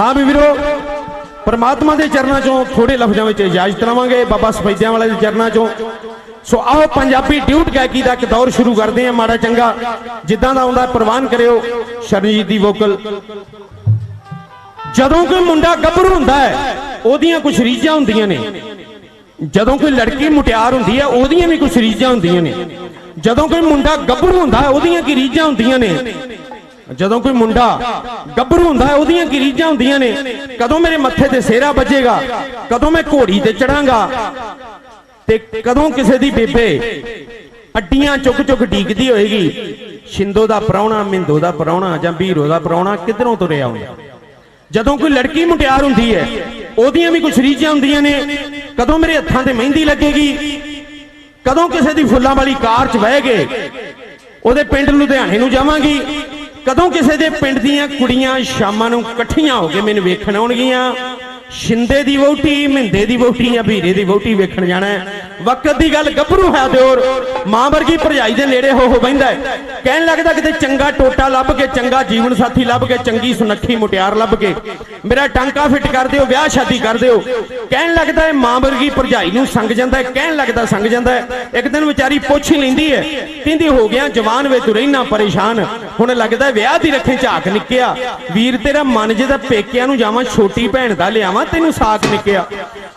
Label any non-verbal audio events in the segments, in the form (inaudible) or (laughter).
ਹਾਂ ਵੀ ਵੀਰੋ, ਪਰਮਾਤਮਾ ਦੇ ਚਰਨਾਂ ਚੋਂ ਥੋੜੇ ਲਫ਼ਜ਼ਾਂ ਵਿੱਚ ਇਜਾਜ਼ਤ ਲਵਾਂਗੇ, ਬਾਬਾ ਸਫੈਦਿਆਂ ਵਾਲੇ ਦੇ ਚਰਨਾਂ ਚੋਂ। ਸੋ ਆਓ ਪੰਜਾਬੀ ਡਿਊਟ ਗਾਇਕੀ ਦਾ ਇੱਕ ਦੌਰ ਸ਼ੁਰੂ ਕਰਦੇ ਹਾਂ, ਮਾੜਾ ਚੰਗਾ। ਜਿੱਦਾਂ ਦਾ ਆਉਂਦਾ ਪ੍ਰਵਾਨ ਕਰਿਓ ਸ਼ਰਨਜੀਤ ਦੀ ਵੋਕਲ। ਜਦੋਂ ਕੋਈ ਮੁੰਡਾ ਗੱਭਰੂ ਹੁੰਦਾ ਹੈ, ਉਹਦੀਆਂ ਕੁਝ ਰੀਝਾਂ ਹੁੰਦੀਆਂ ਨੇ। ਜਦੋਂ ਕੋਈ ਲੜਕੀ ਮੁਟਿਆਰ ਹੁੰਦੀ ਹੈ, ਉਹਦੀਆਂ ਵੀ ਕੁਝ ਰੀਝਾਂ ਹੁੰਦੀਆਂ ਨੇ। ਜਦੋਂ ਕੋਈ ਮੁੰਡਾ ਗੱਭਰੂ ਹੁੰਦਾ ਹੈ, ਉਹਦੀਆਂ ਕੀ ਰੀਝਾਂ ਹੁੰਦੀਆਂ ਨੇ? ਜਦੋਂ ਕੋਈ ਮੁੰਡਾ ਗੱਭਰੂ ਹੁੰਦਾ ਹੈ, ਉਹਦੀਆਂ ਕੀ ਰੀਝਾਂ ਹੁੰਦੀਆਂ ਨੇ। ਕਦੋਂ ਮੇਰੇ ਮੱਥੇ ਤੇ ਸੇਰਾ ਵੱਜੇਗਾ, ਕਦੋਂ ਮੈਂ ਘੋੜੀ ਤੇ ਚੜਾਂਗਾ। ਤੇ ਕਦੋਂ ਕਿਸੇ ਦੀ ਬੇਬੇ ਅੱਡੀਆਂ ਚੁੱਕ ਚੁੱਕ ਡੀਕਦੀ ਹੋਏਗੀ। ਸ਼ਿੰਦੋ ਦਾ ਪ੍ਰਾਹੁਣਾ ਮਿੰਦੋ ਦਾ ਪ੍ਰਾਹੁਣਾ ਜਾਂ ਵੀਰੋ ਦਾ ਪ੍ਰਾਹੁਣਾ ਕਿੱਧਰੋਂ ਤੁਰਿਆ ਹੁੰਦਾ ਜਦੋਂ ਕੋਈ ਲੜਕੀ ਮੁਟਿਆਰ ਹੁੰਦੀ ਹੈ, ਉਹਦੀਆਂ ਵੀ ਕੁਛ ਰੀਝਾਂ ਹੁੰਦੀਆਂ ਨੇ। ਕਦੋਂ ਮੇਰੇ ਹੱਥਾਂ ਤੇ ਮਹਿੰਦੀ ਲੱਗੇਗੀ? ਕਦੋਂ ਕਿਸੇ ਦੀ ਫੁੱਲਾਂ ਵਾਲੀ ਕਾਰ 'ਚ ਬਹਿ ਗਏ ਉਹਦੇ ਪਿੰਡ ਲੁਧਿਆਣੇ ਨੂੰ ਜਾਵਾਂਗੀ? ਕਦੋਂ ਕਿਸੇ ਦੇ ਪਿੰਡ ਦੀਆਂ ਕੁੜੀਆਂ ਸ਼ਾਮਾਂ ਨੂੰ ਇਕੱਠੀਆਂ ਹੋ ਕੇ ਮੈਨੂੰ ਵੇਖਣ ਆਉਣਗੀਆਂ? ਸ਼ਿੰਦੇ ਦੀ ਵਹੁਟੀ, ਮਹਿੰਦੇ ਦੀ ਵਹੁਟੀ ਜਾਂ ਵੀਰੇ ਦੀ ਵਹੁਟੀ ਵੇਖਣ ਜਾਣਾ ਵਕਤ ਦੀ ਗੱਲ ਗੱਭਰੂ ਹੈ ਦਿਓਰ। ਮਾਂ ਵਰਗੀ ਭਰਜਾਈ ਦੇ ਨੇੜੇ ਹੋ ਹੋ। ਬੈਂਦਾ ਕਹਿਣ ਲੱਗਦਾ ਕਿਤੇ ਚੰਗਾ ਟੋਟਾ ਲੱਭ ਕੇ, ਚੰਗਾ ਜੀਵਨ ਸਾਥੀ ਲੱਭ ਕੇ, ਚੰਗੀ ਸੁਨੱਖੀ ਮੁਟਿਆਰ ਲੱਭ ਕੇ। ਮੇਰਾ ਟਾਂਕਾ ਫਿੱਟ ਕਰ ਦਿਓ, ਵਿਆਹ ਸ਼ਾਦੀ ਕਰ ਦਿਓ। ਕਹਿਣ ਲੱਗਦਾ ਹੈ ਮਾਂ ਵਰਗੀ ਭਰਜਾਈ ਨੂੰ ਸੰਗ ਜਾਂਦਾ ਕਹਿਣ ਲੱਗਦਾ ਸੰਗ ਜਾਂਦਾ ਹੈ। ਇੱਕ ਦਿਨ ਵਿਚਾਰੀ ਪੁੱਛ ਹੀ ਲੈਂਦੀ ਹੈ, ਕਹਿੰਦੀ, ਹੋ ਗਿਆ, ਜਵਾਨ ਵੇ ਤੂੰ ਰਹਿਣਾ ਪਰੇਸ਼ਾਨ। ਹੁਣ ਲੱਗਦਾ ਵਿਆਹ ਦੀ ਰੱਖੇ ਝਾਕ ਨਿੱਕਿਆ। ਵੀਰ ਤੇਰਾ ਮਨ ਜੇ ਤਾਂ ਪੇਕਿਆਂ ਨੂੰ ਜਾਵਾਂ, ਛੋਟੀ ਭੈਣ ਦਾ ਲਿਆਵਾਂ ਤੈਨੂੰ ਸਾਥ ਨਿਕਿਆ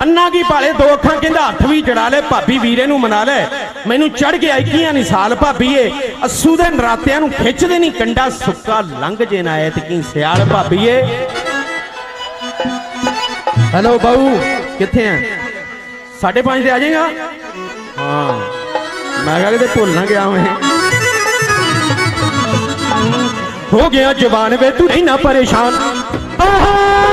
ਅੰਨਾ ਕੀ ਭਾਲੇ, ਦੋ ਅੱਖਾਂ ਕਹਿੰਦਾ, ਹੱਥ ਵੀ ਜੜਾ ਲੈ, ਭਾਬੀ ਵੀਰੇ ਨੂੰ ਮਨਾ ਲੈ। ਮੈਨੂੰ ਚੜ ਗਿਆ 21 ਨਹੀਂ ਸਾਲ ਭਾਬੀਏ ਅਸੂ ਦੇ ਨਰਾਤਿਆਂ ਨੂੰ ਖਿੱਚਦੇ ਨਹੀਂ ਕੰਡਾ ਸੁੱਕਾ ਲੰਘ ਜੇ ਨਾ, ਐਤਕੀ ਸਿਆਲ ਭਾਬੀਏ ਹੈਲੋ, ਬਾਊ, ਕਿੱਥੇ ਆ 5:30 ਤੇ ਆ ਜਾਏਗਾ? ਹਾਂ। ਮੈਂ ਕਿਹਾ ਕਿਤੇ ਭੁੱਲ ਨਾ ਗਿਆ ਮੈਂ ਹੋ ਗਿਆ ਜਵਾਨ ਵੇ, ਤੂੰ ਨਹੀਂ ਨਾ ਪਰੇਸ਼ਾਨ। ਆਹਾ!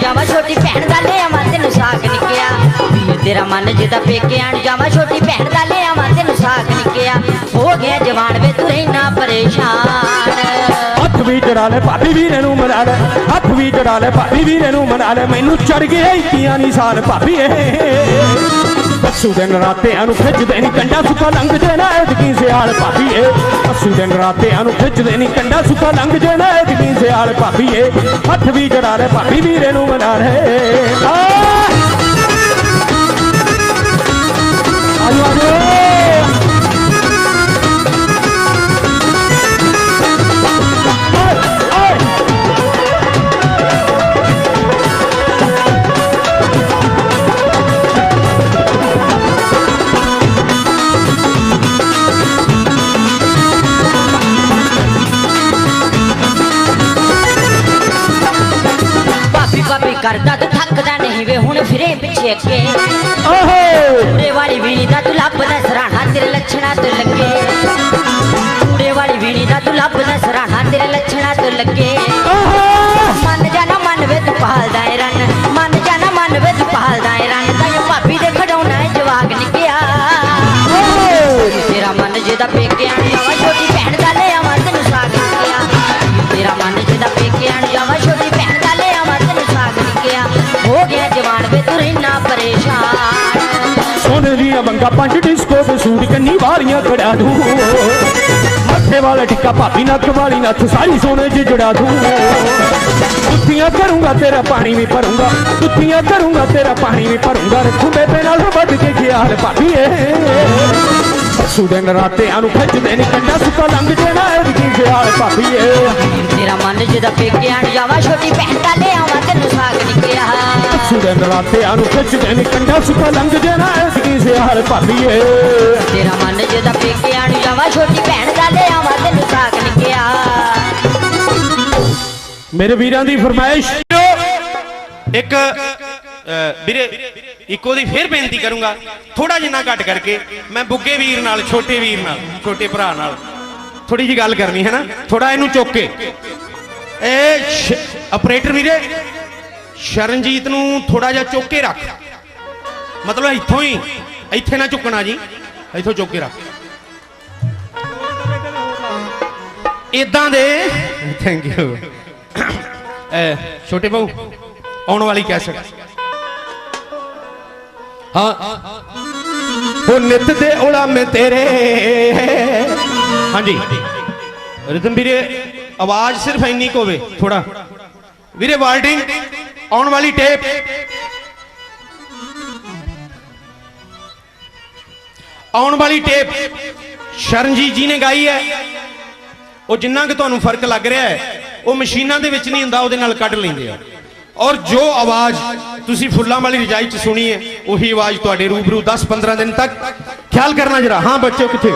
ਜਾਵਾਂ ਛੋਟੀ ਭੈਣ ਦਾ ਲੈ ਆਵਾਂ ਤੈਨੂੰ ਸਾਗ ਨਿਕਿਆ ਵੀਰ ਤੇਰਾ ਮਨ ਜਿੱਦਾਂ ਪੇਕੇ ਆਣ ਜਾਵਾਂ ਛੋਟੀ ਭੈਣ ਦਾ ਲੈ ਆਵਾਂ ਤੈਨੂੰ ਨਿਕਿਆ ਹੋ ਗਿਆ ਜਵਾਨ ਵੇ, ਤੂੰ ਰਹਿਣਾ ਪਰੇਸ਼ਾਨ। ਹੱਥ ਵੀ ਜੜਾ ਲੈ, ਭਾਬੀ ਵੀਰੇ ਨੂੰ ਮਨਾ ਲੈ। ਹੱਥ ਵੀ ਜੜਾ ਲੈ, ਭਾਬੀ ਵੀਰੇ ਨੂੰ ਮਨਾ ਲੈ। ਮੈਨੂੰ ਚੜ ਗਿਆ ਇੱਕੀਆਂ ਨਹੀਂ ਸਾਲ, ਭਾਬੀ ਅਸੂ ਦੇ ਨਰਾਤਿਆਂ ਨੂੰ ਖਿੱਚਦੇ ਨਹੀਂ ਕੰਡਾ ਸੁੱਕਾ ਲੰਘ ਜੇ ਨਾ, ਐਤਕੀ ਸਿਆਲ ਭਾਬੀਏ ਪਸੂ ਅਸੂ ਦੇ ਨਰਾਤਿਆਂ ਨੂੰ ਖਿੱਚਦੇ ਨਹੀਂ ਕੰਡਾ ਸੁੱਕਾ ਲੰਘ ਜੇ ਨਾ, ਐਤਕੀ ਸਿਆਲ ਭਾਬੀਏ ਹੱਥ ਵੀ ਜੜਾ ਲੈ, ਭਾਬੀ ਵੀਰੇ ਨੂੰ ਮਨਾ ਲੈ। ਆ ਕਰਦਾ ਤੂੰ ਥੱਕਦਾ ਨਹੀਂ ਵੇ ਹੁਣ ਫਿਰੇ ਪਿੱਛੇ ਅੱਗੇ। ਓਹੋ! ਕੂੜੇ ਵਾਲੀ ਵੀਣੀ ਦਾ ਤੂੰ ਲੱਭਦਾ ਸਰਾਣਾ ਤੇਰੇ ਲੱਛਣਾ ਤੋਂ ਲੱਗੇ। ਕੂੜੇ ਵਾਲੀ ਵੀਣੀ ਦਾ ਤੂੰ ਲੱਭਦਾ ਸਰਾਣਾ। ਦੀਆਂ ਬੰਗਾ ਪੰਜ ਡਿਸਕੋ ਤੇ ਸੂਟ ਕੰਨੀ ਵਾਲੀਆਂ ਖੜਾ ਦੂੰ। ਮੱਥੇ ਵਾਲਾ ਟਿੱਕਾ ਭਾਬੀ ਨੱਥ ਵਾਲੀ ਨੱਥ ਸਾਰੀ ਸੋਨੇ 'ਚ ਜੜਾ ਦੂੰ। ਕੁੱਤੀਆਂ ਕਰੂੰਗਾ ਤੇਰਾ ਪਾਣੀ ਵੀ ਭਰੂੰਗਾ ਕੁੱਤੀਆਂ ਕਰੂੰਗਾ ਤੇਰਾ ਪਾਣੀ ਵੀ ਭਰੂੰਗਾ। ਰੱਖੂ ਬੇਬੇ ਨਾਲ ਵੱਧ ਕੇ ਖਿਆਲ ਭਾਬੀ ਏ। ਅਸੂ ਦੇ ਨਰਾਤਿਆਂ ਨੂੰ ਖੱਜਦੇ ਨੇ ਕੰਡਾ ਸੁੱਕਾ ਲੰਘ ਜੇ ਨਾ ਖਿਆਲ ਭਾਬੀ ਏ। ਤੇਰਾ ਮਨ ਜਿਹਦਾ ਪੇਕੇ ਆਣ ਜਾਵਾ, ਛੋਟੀ ਭੈਣ ਦਾ ਲੈ ਆਵਾਂ ਤੈਨੂੰ ਸਾਗ। ਦੇ ਨਰਾਤਿਆਂ ਨੂੰ ਖਿੱਚਦੇ ਨਹੀਂ ਕੰਡਾ ਸੁੱਕਾ ਲੰਘ ਜੇ ਨਾ ਇਹਦੀ ਖਿਆਲ ਭਾਬੀ ਏ ਤੇਰਾ ਮਨ ਜਿਹਦਾ ਪੇਕੇ ਆਣ ਜਾਵਾ ਛੋਟੀ ਭੈਣ ਦਾ ਲੈ ਆਵਾਂ ਤੈਨੂੰ ਸਾਗ ਨਿਕਿਆ ਮੇਰੇ ਵੀਰਾਂ ਦੀ ਫਰਮਾਇਸ਼। ਇੱਕ ਵੀਰੇ ਇੱਕੋ ਦੀ ਫੇਰ ਬੇਨਤੀ ਕਰੂੰਗਾ। ਥੋੜਾ ਜਿੰਨਾ ਘੱਟ ਕਰਕੇ ਮੈਂ ਬੁੱਗੇ ਵੀਰ ਨਾਲ ਛੋਟੇ ਵੀਰ ਨਾਲ ਛੋਟੇ ਭਰਾ ਨਾਲ ਥੋੜੀ ਜੀ ਗੱਲ ਕਰਨੀ ਹੈ ਨਾ। ਥੋੜਾ ਇਹਨੂੰ ਚੁੱਕ ਕੇ। ਇਹ ਆਪਰੇਟਰ ਵੀਰੇ ਸ਼ਰਨਜੀਤ ਨੂੰ ਥੋੜਾ ਜਿਹਾ ਚੁੱਕ ਕੇ ਰੱਖ। ਮਤਲਬ ਇੱਥੋਂ ਹੀ, ਇੱਥੇ ਨਾ ਚੁੱਕਣਾ ਜੀ। ਇੱਥੋਂ ਚੁੱਕ ਕੇ ਰੱਖ। ਇਦਾਂ ਦੇ ਥੈਂਕ ਯੂ ਛੋਟੇ ਬਾਊ ਆਉਣ ਵਾਲੀ ਕੈਸਟ ਹਾਂ। ਉਹ ਨਿਤ ਦੇ ਉਲਾਮੇ ਤੇਰੇ। ਹਾਂਜੀ। ਰਿਦਮ ਵੀਰੇ, ਆਵਾਜ਼ ਸਿਰਫ ਇੰਨੀ ਕੁ ਹੋਵੇ ਥੋੜਾ ਵੀਰੇ ਵਾਲਡਿੰਗ ਆਉਣ ਵਾਲੀ ਟੇਪ ਆਉਣ ਵਾਲੀ ਟੇਪ ਸ਼ਰਨਜੀਤ ਜੀ ਨੇ ਗਾਈ ਹੈ। ਉਹ ਜਿੰਨਾ ਕਿ ਤੁਹਾਨੂੰ ਫ਼ਰਕ ਲੱਗ ਰਿਹਾ ਹੈ, ਉਹ ਮਸ਼ੀਨਾਂ ਦੇ ਵਿੱਚ ਨਹੀਂ ਹੁੰਦਾ, ਉਹਦੇ ਨਾਲ ਕੱਢ ਲੈਂਦੇ ਆ। ਔਰ ਜੋ ਆਵਾਜ਼ ਤੁਸੀਂ ਫੁੱਲਾਂ ਵਾਲੀ ਰਜਾਈ ਚ ਸੁਣੀ ਹੈ, ਉਹੀ ਆਵਾਜ਼ ਤੁਹਾਡੇ ਰੂਬਰੂ 10-15 ਦਿਨ ਤੱਕ। ਖਿਆਲ ਕਰਨਾ ਜਰਾ, ਹਾਂ ਬੱਚੇ ਕਿੱਥੇ?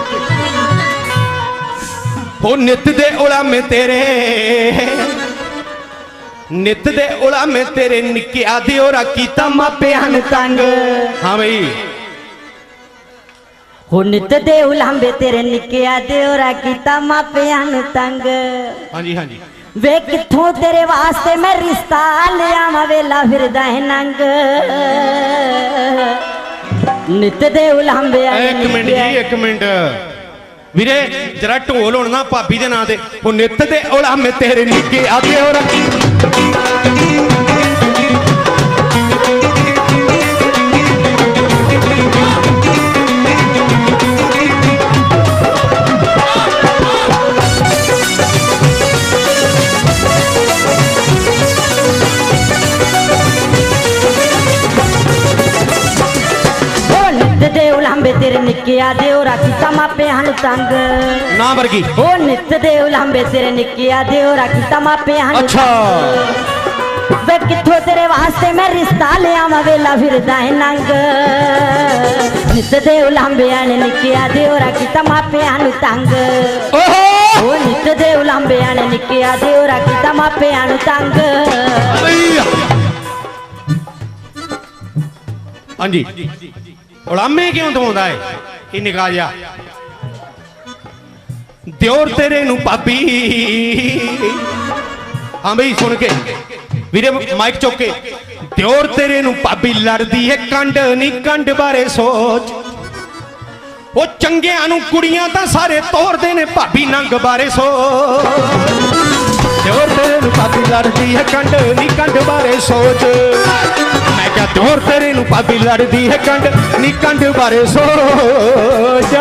ਹੋ ਨਿਤ ਦੇ ਉਲਾਮੇ ਤੇਰੇ। ਨਿਤ ਦੇ ਉਲਾਮੇ ਤੇਰੇ ਨਿੱਕਿਆ ਦਿਓਰਾ ਕੀਤਾ ਮਾਪਿਆਂ ਨੇ ਤੰਗ। ਹਾਂ ਬਈ। ਹੋ ਨਿਤ ਦੇ ਉਲਾਂਬੇ ਤੇਰੇ ਨਿੱਕਿਆ ਦਿਓਰਾ ਕੀਤਾ ਮਾਪਿਆਂ ਨੂੰ ਤੰਗ। ਹਾਂਜੀ ਹਾਂਜੀ। ਵੇ ਕਿੱਥੋਂ ਤੇਰੇ ਵਾਸਤੇ ਮੈਂ ਰਿਸ਼ਤਾ ਲਿਆਵਾਂ ਵੇਲਾ ਫਿਰਦਾ ਹੈ ਨੰਗ। ਨਿਤ ਦੇ ਉਲਾਂਬੇ ਇੱਕ ਮਿੰਟ ਜੀ ਇੱਕ ਮਿੰਟ। ਵੀਰੇ, ਜਰਾ ਢੋਲ ਹੁਣ ਨਾ ਭਾਬੀ ਦੇ ਨਾਂ ਤੇ। ਉਹ ਨਿੱਤ ਦੇ ਉਲਾਮੇ ਤੇਰੇ ਨਿੱਕੇ ਆਦੇ ਹੋਰ ਨਿੱਕਿਆ ਦਿਓਰਾ ਕੀਤਾ ਮਾਪਿਆਂ ਨੂੰ ਤੰਗ। ਨਾ ਵਰਗੀ। ਹੋ ਨਿਤ ਦੇ ਉਲਾਂਬੇ ਤੇਰੇ ਨਿੱਕਿਆ ਦਿਓਰਾ ਕੀਤਾ ਮਾਪਿਆਂ ਨੂੰ ਅੱਛਾ। ਵੇ ਕਿੱਥੋਂ ਤੇਰੇ ਵਾਸਤੇ ਮੈਂ ਰਿਸ਼ਤਾ ਲਿਆਵਾਂ ਵੇਲਾ ਫਿਰਦਾ ਹੈ ਨੰਗ। ਨਿਤ ਦੇ ਉਲਾਂਬਿਆਂ ਨੇ ਨਿੱਕਿਆ ਦਿਓਰਾ ਕੀਤਾ ਮਾਪਿਆਂ ਨੂੰ ਤੰਗ। ਓਹੋ। ਉਹ ਨਿਤ ਦੇ ਉਲਾਂਬਿਆਂ ਨੇ ਨਿੱਕਿਆ ਦਿਓਰਾ ਕੀਤਾ ਮਾਪਿਆਂ ਨੂੰ ਤੰਗ। ਹਾਂਜੀ। ਉਲਾਮੇ ਕਿਉਂ ਦਵਾਉਂਦਾ ਹੈ ਇਹ ਨਿਕਾ ਜਾ ਦਿਓਰ ਤੇਰੇ ਨੂੰ ਪਾਪੀ ਹਾਂ ਬਈ ਸੁਣ ਕੇ ਵੀਰੇ ਮਾਈਕ ਚੁੱਕ ਕੇ ਦਿਓਰ ਤੇਰੇ ਨੂੰ ਪਾਪੀ ਲੜਦੀ ਏ ਕੰਡ ਨਹੀਂ ਕੰਡ ਬਾਰੇ ਸੋਚ ਉਹ ਚੰਗਿਆਂ ਨੂੰ ਕੁੜੀਆਂ ਤਾਂ ਸਾਰੇ ਤੋਰਦੇ ਨੇ ਭਾਬੀ ਨੰਗ ਬਾਰੇ ਸੋਚ ਦਿਓਰ ਤੇਰੇ ਨੂੰ ਭਾਬੀ ਲੜਦੀ ਹੈ ਕੰਡ ਨੀ ਕੰਡ ਬਾਰੇ ਸੋਚ ਮੈਂ ਕਿਹਾ ਦਿਓਰ ਤੇਰੇ ਨੂੰ ਪਾਪੀ ਲੜਦੀ ਹੈ ਕੰਡ ਨੀ ਕੰਡ ਬਾਰੇ ਸੋਚ।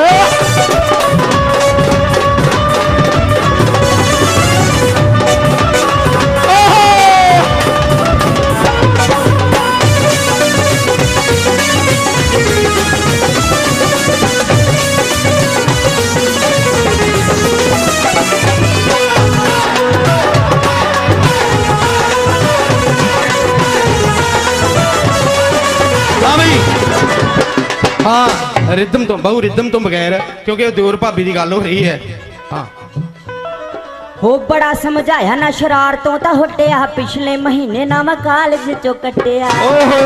ਰਿਦਮ ਤੋਂ ਬਹੁ ਰਿਦਮ ਤੋਂ ਬਗੈਰ ਕਿਉਂਕਿ ਉਹ ਦਿਓਰ ਭਾਬੀ ਦੀ ਗੱਲ ਹੋ ਰਹੀ ਹੈ ਹਾਂ ਹੋ ਬੜਾ ਸਮਝਾਇਆ ਨਾ ਸ਼ਰਾਰਤੋਂ ਤਾਂ ਹਟਿਆ ਪਿਛਲੇ ਮਹੀਨੇ ਨਾ ਮੈਂ ਕਾਲਜ ਚੋਂ ਕੱਟਿਆ ਓਹੋ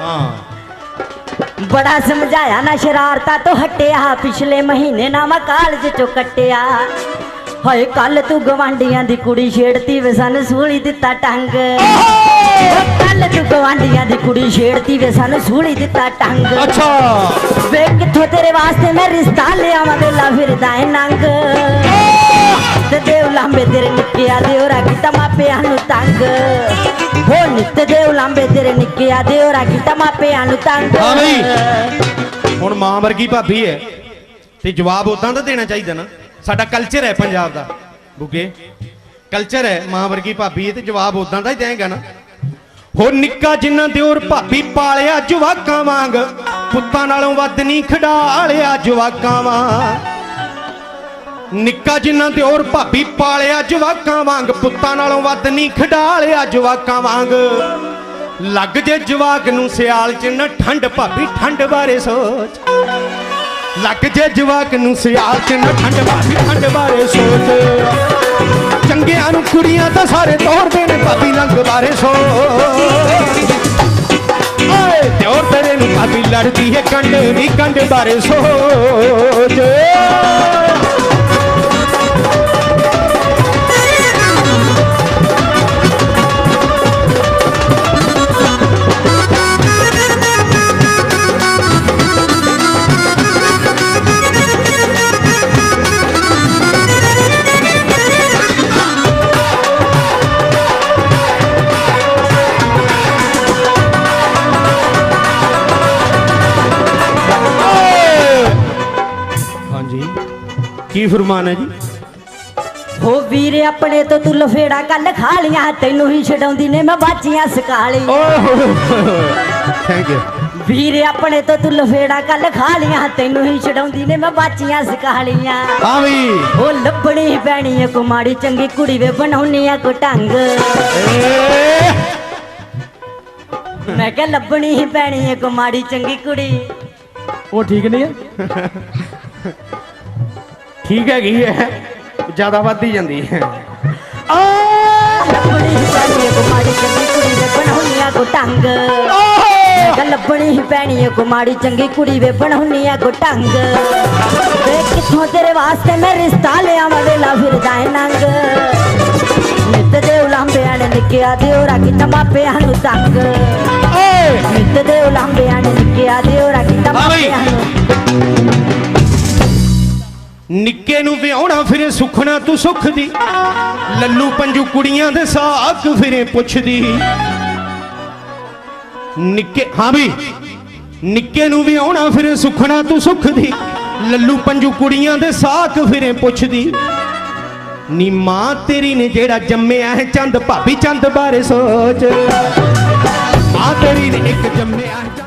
ਹਾਂ ਬੜਾ ਸਮਝਾਇਆ ਨਾ ਸ਼ਰਾਰਤਾਂ ਤੋਂ ਹਟਿਆ ਪਿਛਲੇ ਮਹੀਨੇ ਨਾ ਮੈਂ ਕਾਲਜ ਚੋਂ ਕੱਟਿਆ ਹਾਏ ਕੱਲ ਤੂੰ ਗਵਾਂਡੀਆਂ ਦੀ ਕੁੜੀ ਛੇੜਤੀ ਵੇ ਸਾਨੂੰ ਸੂਲੀ ਦਿੱਤਾ ਟੰਗ ਕੱਲ ਤੂੰ ਗਵਾਂਡੀਆਂ ਦੀ ਕੁੜੀ ਛੇੜਤੀ ਵੇ ਸਾਨੂੰ ਸੂਲੀ ਦਿੱਤਾ ਟੰਗ। ਅੱਛਾ। ਵੇ ਕਿੱਥੋਂ ਤੇਰੇ ਵਾਸਤੇ ਮੈਂ ਰਿਸ਼ਤਾ ਲਿਆਵਾਂ ਵੇਲਾ ਫਿਰਦਾ ਏ ਨੰਗ। ਤੇ ਦੇਵ ਲਾਂਬੇ ਤੇਰੇ ਨਿੱਕਿਆ ਦਿਓਰਾ ਕੀਤਾ ਮਾਪਿਆਂ ਨੂੰ ਤੰਗ। ਹੋ ਨਿੱਤ ਦੇਵ ਲਾਂਬੇ ਤੇਰੇ ਨਿੱਕਿਆ ਦਿਓਰਾ ਕੀਤਾ ਮਾਪਿਆਂ ਨੂੰ ਤੰਗ। ਹਾਂ ਬਈ। ਹੁਣ ਮਾਂ ਵਰਗੀ ਭਾਬੀ ਹੈ ਤੇ ਜਵਾਬ ਉਦਾਂ ਦਾ ਦੇਣਾ ਚਾਹੀਦਾ ਨਾ। ਸਾਡਾ ਕਲਚਰ ਹੈ ਪੰਜਾਬ ਦਾ। ਬੁੱਗੇ ਕਲਚਰ ਹੈ ਮਾਂ ਵਰਗੀ ਭਾਬੀ ਹੈ ਤੇ ਜਵਾਬ ਉਦਾਂ ਦਾ ਹੀ ਦੇਗਾ ਨਾ। ਹੋ ਨਿੱਕਾ ਜਿੰਨਾ ਦਿਓਰ ਭਾਬੀ ਪਾਲਿਆ ਜਵਾਕਾਂ ਵਾਂਗ, ਪੁੱਤਾਂ ਨਾਲੋਂ ਵੱਧ ਨਹੀਂ ਖਡਾਲਿਆ ਜਵਾਕਾਂ ਵਾਂਗ। ਨਿੱਕਾ ਜਿੰਨਾ ਦਿਓਰ ਭਾਬੀ ਪਾਲਿਆ ਜਵਾਕਾਂ ਵਾਂਗ, ਪੁੱਤਾਂ ਨਾਲੋਂ ਵੱਧ ਨਹੀਂ ਖਡਾਲਿਆ ਜਵਾਕਾਂ ਵਾਂਗ। ਲੱਗ ਜੇ ਜਵਾਕ ਨੂੰ ਸਿਆਲ ਚ ਨਾ ਠੰਡ, ਭਾਬੀ ਠੰਡ ਬਾਰੇ ਸੋਚ। ਲੱਗ ਜੇ ਜਵਾਕ ਨੂੰ ਸਿਆਲ ਚ ਨਾ ਠੰਡ ਭਾਬੀ ਠੰਡ ਬਾਰੇ ਸੋਚ। ਚੰਗਿਆਂ ਨੂੰ ਕੁੜੀਆਂ ਤਾਂ ਸਾਰੇ ਤੋਰਦੇ ਨੇ, ਭਾਬੀ ਲੰਗ ਬਾਰੇ ਸੋਚ। ਓਏ ਦਿਓਰ ਤੇਰੇ ਨੂੰ ਭਾਬੀ ਲੜਦੀ ਹੈ ਕੰਡ ਨਹੀਂ ਕੰਡ ਬਾਰੇ ਸੋਚ। ਕੀ ਫਰਮਾਨ ਹੈ ਜੀ? ਹੋ ਵੀਰੇ ਆਪਣੇ ਤੋਂ ਤੂੰ ਲਫੇੜਾ ਕੱਲ ਖਾ ਲੀਆਂ ਤੈਨੂੰ ਹੀ ਛਡਾਉਂਦੀ ਨੇ ਮੈਂ ਬਾਚੀਆਂ ਸਕਾਲੀ ਓਏ ਥੈਂਕ ਯੂ ਵੀਰੇ ਆਪਣੇ ਤੋਂ ਤੂੰ ਲਫੇੜਾ ਕੱਲ ਖਾ ਲੀਆਂ ਤੈਨੂੰ ਹੀ ਛਡਾਉਂਦੀ ਨੇ ਮੈਂ ਬਾਚੀਆਂ ਸਕਾਲੀਆਂ ਹਾਂ ਵੀ। ਉਹ ਲੱਭਣੀ ਪੈਣੀ ਏ ਕੋ ਮਾੜੀ ਚੰਗੀ ਕੁੜੀ ਵੇ ਬਣਾਉਣੀ ਆ ਕੋ ਢੰਗ। ਮੈਂ ਕਿਹਾ ਲੱਭਣੀ ਹੀ ਪੈਣੀ ਏ ਕੋ ਮਾੜੀ ਚੰਗੀ ਕੁੜੀ। ਉਹ ਠੀਕ ਨਹੀਂ ਹੈ? (laughs) ਠੀਕ ਹੈਗੀ ਹੈ। ਜ਼ਿਆਦਾ ਵੱਧਦੀ ਜਾਂਦੀ ਹੈ। ਓ! ਲੱਭਣੀ ਹੀ ਪੈਣੀ ਏ ਕੋ ਮਾੜੀ ਚੰਗੀ ਕੁੜੀ ਵੇ ਬਣਾਉਣੀ ਆ ਕੋ ਢੰਗ ਮੈਂ ਕਿਹਾ ਲੱਭਣੀ ਹੀ ਪੈਣੀ ਏ ਕੋ ਮਾੜੀ ਚੰਗੀ ਕੁੜੀ ਵੇ ਕੋ ਕਿੱਥੋਂ ਤੇਰੇ ਵਾਸਤੇ ਮੈਂ ਰਿਸ਼ਤਾ ਲਿਆ ਵੇਲਾ ਫਿਰਦਾ ਏ ਨੰਗ। ਨਿੱਤ ਦੇ ਉਲਾਂਬਿਆਂ ਨੇ ਨਿੱਕਿਆ ਦੇ ਹੋਰਾ ਕਿੰਨਾ ਮਾਪਿਆਂ ਨੂੰ ਤੰਗ। ਓਏ! ਨਿੱਤ ਦੇ ਉਲਾਂਬਿਆਂ ਨੇ ਨਿੱਕਿਆ ਦੇ ਹੋਰਾ ਬਈ। ਮਾਪਿਆਂ ਨੂੰ ਨਿੱਕੇ ਨੂੰ ਵਿਆਹਣਾ ਫਿਰੇ ਸੁਖਣਾ ਤੂੰ ਸੁਖ ਦੀ। ਲੱਲੂ ਪੰਜੂ ਕੁੜੀਆਂ ਦੇ ਸਾਖ ਫਿਰੇ ਪੁੱਛਦੀ। ਨਿੱਕੇ ਹਾਂ ਵੀ। ਨਿੱਕੇ ਨੂੰ ਵਿਆਹਣਾ ਫਿਰੇ ਸੁਖਣਾ ਤੂੰ ਸੁਖ ਦੀ। ਲੱਲੂ ਪੰਜੂ ਕੁੜੀਆਂ ਦੇ ਸਾਖ ਫਿਰੇ ਪੁੱਛਦੀ। ਨੀ ਮਾਂ ਤੇਰੀ ਨੇ ਜਿਹੜਾ ਜੰਮਿਆ ਹੈ ਚੰਦ, ਭਾਬੀ ਚੰਦ ਬਾਰੇ ਸੋਚ। ਮਾਂ ਤੇਰੀ ਨੇ ਇੱਕ ਜੰਮਿਆ ਹੈ